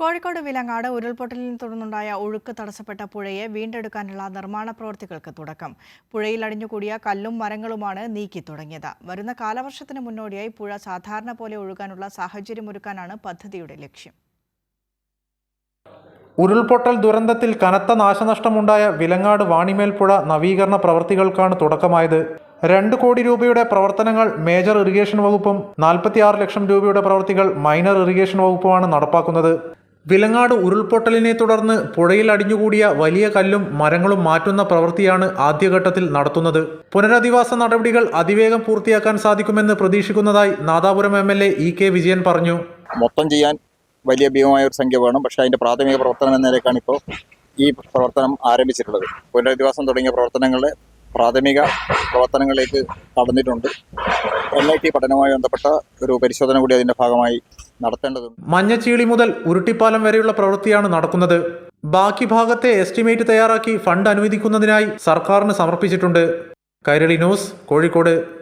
കോഴിക്കോട് വിലങ്ങാട് ഉരുൾപൊട്ടലിനെ തുടർന്നുണ്ടായ ഒഴുക്ക് തടസ്സപ്പെട്ട പുഴയെ വീണ്ടെടുക്കാനുള്ള നിർമ്മാണ പ്രവൃത്തികൾക്ക് തുടക്കം. പുഴയിൽ അടിഞ്ഞുകൂടിയ കല്ലും മരങ്ങളുമാണ് നീക്കി തുടങ്ങിയത്. വരുന്ന കാലവർഷത്തിന് മുന്നോടിയായി പുഴ സാധാരണ പോലെ ഒഴുകാനുള്ള സാഹചര്യമൊരുക്കാനാണ് പദ്ധതിയുടെ ലക്ഷ്യം. ഉരുൾപൊട്ടൽ ദുരന്തത്തിൽ കനത്ത നാശനഷ്ടമുണ്ടായ വിലങ്ങാട് വാണിമേൽപ്പുഴ നവീകരണ പ്രവൃത്തികൾക്കാണ് തുടക്കമായത്. രണ്ട് കോടി രൂപയുടെ പ്രവർത്തനങ്ങൾ മേജർ ഇറിഗേഷൻ വകുപ്പും നാൽപ്പത്തിയാറ് ലക്ഷം രൂപയുടെ പ്രവൃത്തികൾ മൈനർ ഇറിഗേഷൻ വകുപ്പുമാണ് നടപ്പാക്കുന്നത്. വിലങ്ങാട് ഉരുൾപൊട്ടലിനെ തുടർന്ന് പുഴയിൽ അടിഞ്ഞുകൂടിയ വലിയ കല്ലും മരങ്ങളും മാറ്റുന്ന പ്രവൃത്തിയാണ് ആദ്യഘട്ടത്തിൽ നടത്തുന്നത്. പുനരധിവാസ നടപടികൾ അതിവേഗം പൂർത്തിയാക്കാൻ സാധിക്കുമെന്ന് പ്രതീക്ഷിക്കുന്നതായി Nadapuram M L A E K Vijayan പറഞ്ഞു. മൊത്തം ചെയ്യാൻ വലിയ ഭീമമായ ഒരു സംഖ്യ വേണം. പക്ഷേ അതിന്റെ പ്രാഥമിക പ്രവർത്തനം എന്ന നിലയ്ക്കാണ് ഇപ്പോൾ ഈ പ്രവർത്തനം ആരംഭിച്ചിട്ടുള്ളത്. പുനരധിവാസം തുടങ്ങിയ പ്രവർത്തനങ്ങളെ പ്രാഥമിക പ്രവർത്തനങ്ങളിലേക്ക് കടന്നിട്ടുണ്ട്. എൻ ഐ ടി പഠനവുമായി ബന്ധപ്പെട്ട ഒരു പരിശോധന കൂടി അതിന്റെ ഭാഗമായി നടത്തേണ്ടതുണ്ട്. മഞ്ഞച്ചീളി മുതൽ ഉരുട്ടിപ്പാലം വരെയുള്ള പ്രവൃത്തിയാണ് നടക്കുന്നത്. ബാക്കി ഭാഗത്തെ എസ്റ്റിമേറ്റ് തയ്യാറാക്കി ഫണ്ട് അനുവദിക്കുന്നതിനായി സർക്കാരിന് സമർപ്പിച്ചിട്ടുണ്ട്. കൈരളി ന്യൂസ് കോഴിക്കോട്.